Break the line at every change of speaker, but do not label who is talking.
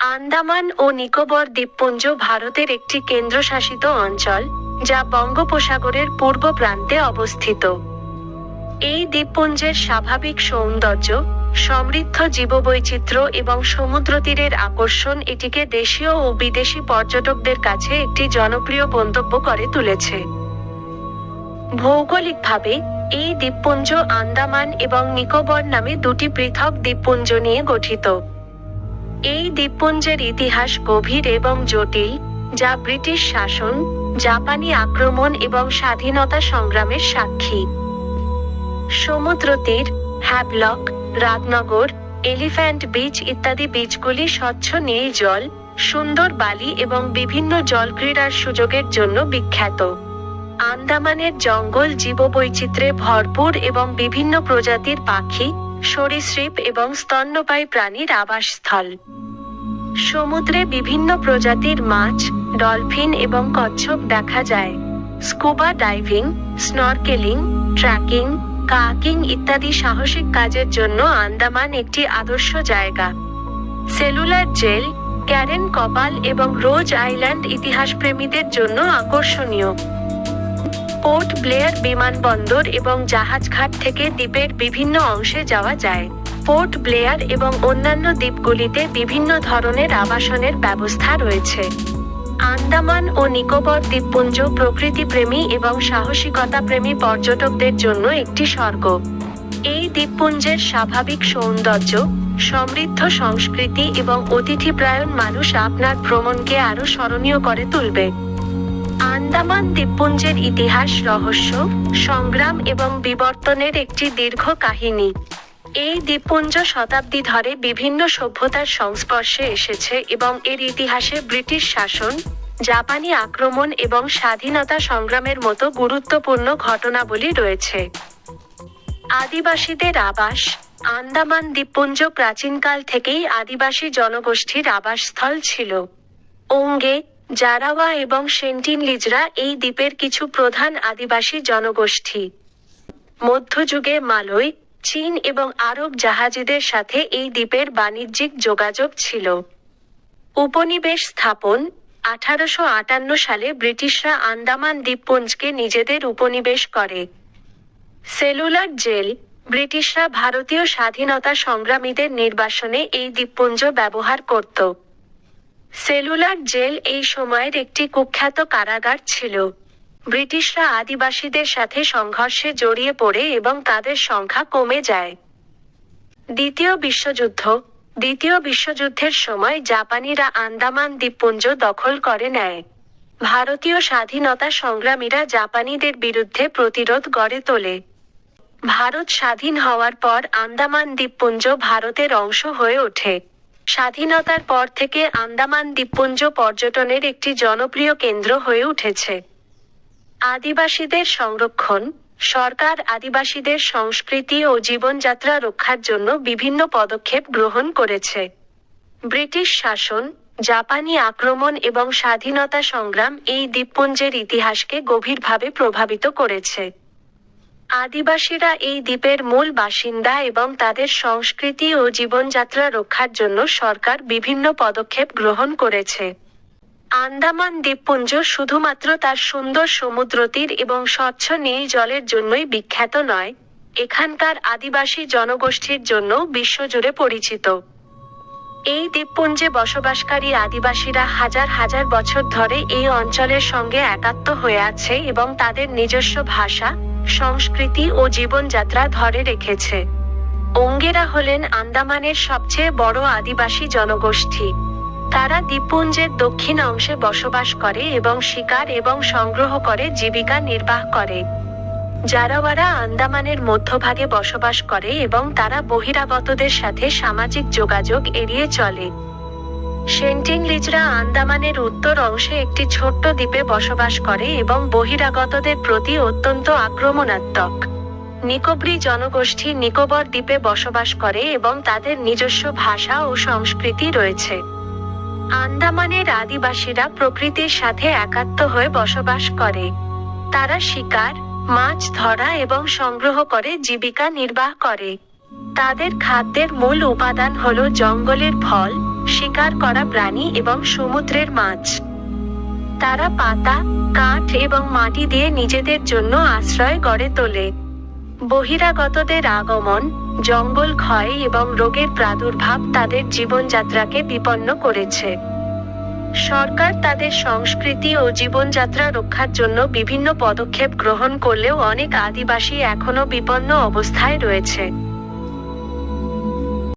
আন্দামান ও নিকোবর দ্বীপপুঞ্জ ভারতের একটি কেন্দ্রশাসিত অঞ্চল, যা বঙ্গোপসাগরের পূর্ব প্রান্তে অবস্থিত। এই দ্বীপপুঞ্জের স্বাভাবিক সৌন্দর্য, সমৃদ্ধ জীববৈচিত্র্য এবং সমুদ্র তীরের আকর্ষণ এটিকে দেশীয় ও বিদেশি পর্যটকদের কাছে একটি জনপ্রিয় গন্তব্য করে তুলেছে। ভৌগোলিকভাবে, এই দ্বীপপুঞ্জ আন্দামান এবং নিকোবর নামে দুটি পৃথক দ্বীপপুঞ্জ নিয়ে গঠিত। এই দ্বীপপুঞ্জের ইতিহাস গভীর এবং জটিল, যা ব্রিটিশ শাসন, জাপানি আক্রমণ এবং স্বাধীনতা সংগ্রামের সাক্ষী। সমুদ্র তীর হ্যাবলক রাতনগর, এলিফ্যান্ট বিচ ইত্যাদি বিচগুলি স্বচ্ছ নীল জল, সুন্দর বালি এবং বিভিন্ন জলক্রীড়ার সুযোগের জন্য বিখ্যাত। আন্দামানের জঙ্গল জীববৈচিত্র্যে ভরপুর এবং বিভিন্ন প্রজাতির পাখি সরীসৃপ এবং স্তন্যপায়ী প্রাণীর আবাসস্থল। সমুদ্রে বিভিন্ন প্রজাতির মাছ, ডলফিন এবং কচ্ছপ দেখা যায়। Scuba diving, snorkelling, trekking, kayaking ইত্যাদি সাহসিক কাজের জন্য আন্দামান একটি আদর্শ জায়গা। সেলুলার জেল, ক্যারেন কপাল এবং রোজ আইল্যান্ড ইতিহাসপ্রেমীদের জন্য আকর্ষণীয়। পোর্ট ব্লেয়ার বিমানবন্দর এবং জাহাজঘাট থেকে দ্বীপের বিভিন্ন অংশে যাওয়া যায়। পোর্ট ব্লেয়ার এবং অন্যান্য দ্বীপগুলিতে বিভিন্ন ধরনের আবাসনের ব্যবস্থা রয়েছে। আন্দামান ও নিকোবর দ্বীপপুঞ্জ প্রকৃতিপ্রেমী এবং সাহসিকতা প্রেমী পর্যটকদের জন্য একটি স্বর্গ। এই দ্বীপপুঞ্জের স্বাভাবিক সৌন্দর্য, সমৃদ্ধ সংস্কৃতি এবং অতিথিপ্রায়ণ মানুষ আপনার ভ্রমণকে আরও স্মরণীয় করে তুলবে। আন্দামান দ্বীপপুঞ্জের ইতিহাস রহস্য, সংগ্রাম এবং বিবর্তনের একটি দীর্ঘ কাহিনী। এই দ্বীপপুঞ্জ শতাব্দী ধরে বিভিন্ন সভ্যতার সংস্পর্শে এসেছে এবং এর ইতিহাসে ব্রিটিশ শাসন, জাপানি আক্রমণ এবং স্বাধীনতা সংগ্রামের মতো গুরুত্বপূর্ণ ঘটনাবলী রয়েছে। আদিবাসীদের আবাস, আন্দামান দ্বীপপুঞ্জ প্রাচীনকাল থেকেই আদিবাসী জনগোষ্ঠীর আবাসস্থল ছিল। ওঙ্গে জারাওয়া এবং সেন্টিনলিজরা এই দ্বীপের কিছু প্রধান আদিবাসী জনগোষ্ঠী। মধ্যযুগে মালয়, চীন এবং আরব জাহাজিদের সাথে এই দ্বীপের বাণিজ্যিক যোগাযোগ ছিল। উপনিবেশ স্থাপন আঠারোশো আটান্ন সালে ব্রিটিশরা আন্দামান দ্বীপপুঞ্জকে নিজেদের উপনিবেশ করে। সেলুলার জেল, ব্রিটিশরা ভারতীয় স্বাধীনতা সংগ্রামীদের নির্বাসনে এই দ্বীপপুঞ্জ ব্যবহার করত। সেলুলার জেল এই সময়ের একটি কুখ্যাত কারাগার ছিল। ব্রিটিশরা আদিবাসীদের সাথে সংঘর্ষে জড়িয়ে পড়ে এবং তাদের সংখ্যা কমে যায়। দ্বিতীয় বিশ্বযুদ্ধ। দ্বিতীয় বিশ্বযুদ্ধের সময় জাপানিরা আন্দামান দ্বীপপুঞ্জ দখল করে নেয়। ভারতীয় স্বাধীনতা সংগ্রামীরা জাপানিদের বিরুদ্ধে প্রতিরোধ গড়ে তোলে। ভারত স্বাধীন হওয়ার পর আন্দামান দ্বীপপুঞ্জ ভারতের অংশ হয়ে ওঠে। স্বাধীনতার পর থেকে আন্দামান দ্বীপপুঞ্জ পর্যটনের একটি জনপ্রিয় কেন্দ্র হয়ে উঠেছে। আদিবাসীদের সংরক্ষণ, সরকার আদিবাসীদের সংস্কৃতি ও জীবনযাত্রা রক্ষার জন্য বিভিন্ন পদক্ষেপ গ্রহণ করেছে। ব্রিটিশ শাসন, জাপানি আক্রমণ এবং স্বাধীনতা সংগ্রাম এই দ্বীপপুঞ্জের ইতিহাসকে গভীরভাবে প্রভাবিত করেছে। আদিবাসীরা এই দ্বীপের মূল বাসিন্দা এবং তাদের সংস্কৃতি ও জীবনযাত্রা রক্ষার জন্য সরকার বিভিন্ন পদক্ষেপ গ্রহণ করেছে। আন্দামান দ্বীপপুঞ্জ শুধুমাত্র তার সুন্দর সমুদ্র তীর এবং স্বচ্ছ নীল জলের জন্যই বিখ্যাত নয়, এখানকার আদিবাসী জনগোষ্ঠীর জন্য বিশ্বজুড়ে পরিচিত। এই দ্বীপপুঞ্জে বসবাসকারী আদিবাসীরা হাজার হাজার বছর ধরে এই অঞ্চলের সঙ্গে একাত্ম হয়ে আছে এবং তাদের নিজস্ব ভাষা সংস্কৃতি ও জীবনযাত্রা ধরে রেখেছে। ওঙ্গেরা হলেন আন্দামানের সবচেয়ে বড় আদিবাসী জনগোষ্ঠী। তারা দ্বীপপুঞ্জের দক্ষিণ অংশে বসবাস করে এবং শিকার এবং সংগ্রহ করে জীবিকা নির্বাহ করে। জারাওয়ারা আন্দামানের মধ্যভাগে বসবাস করে এবং তারা বহিরাগতদের সাথে সামাজিক যোগাযোগ এড়িয়ে চলে। সেন্টিংলিজরা আন্দামানের উত্তর অংশে একটি ছোট্ট দ্বীপে বসবাস করে এবং বহিরাগতদের প্রতি অত্যন্ত আক্রমণাত্মক। নিকোবরি জনগোষ্ঠী নিকোবর দ্বীপে বসবাস করে এবং তাদের নিজস্ব ভাষা ও সংস্কৃতি রয়েছে। আন্দামানের আদিবাসীরা প্রকৃতির সাথে একাত্ম হয়ে বসবাস করে। তারা শিকার, মাছ ধরা এবং সংগ্রহ করে, জীবিকা নির্বাহ করে। তাদের খাদ্যের মূল উপাদান হল জঙ্গলের ফল শিকার করা প্রাণী এবং সমুদ্রের মাছ। তারা পাতা, কাঠ এবং মাটি দিয়ে নিজেদের জন্য আশ্রয় গড়ে তোলে। বহিরাগতদের আগমন, জঙ্গল ক্ষয় এবং রোগের প্রাদুর্ভাব তাদের জীবনযাত্রাকে বিপন্ন করেছে। সরকার তাদের সংস্কৃতি ও জীবনযাত্রা রক্ষার জন্য বিভিন্ন পদক্ষেপ গ্রহণ করলেও অনেক আদিবাসী এখনও বিপন্ন অবস্থায় রয়েছে।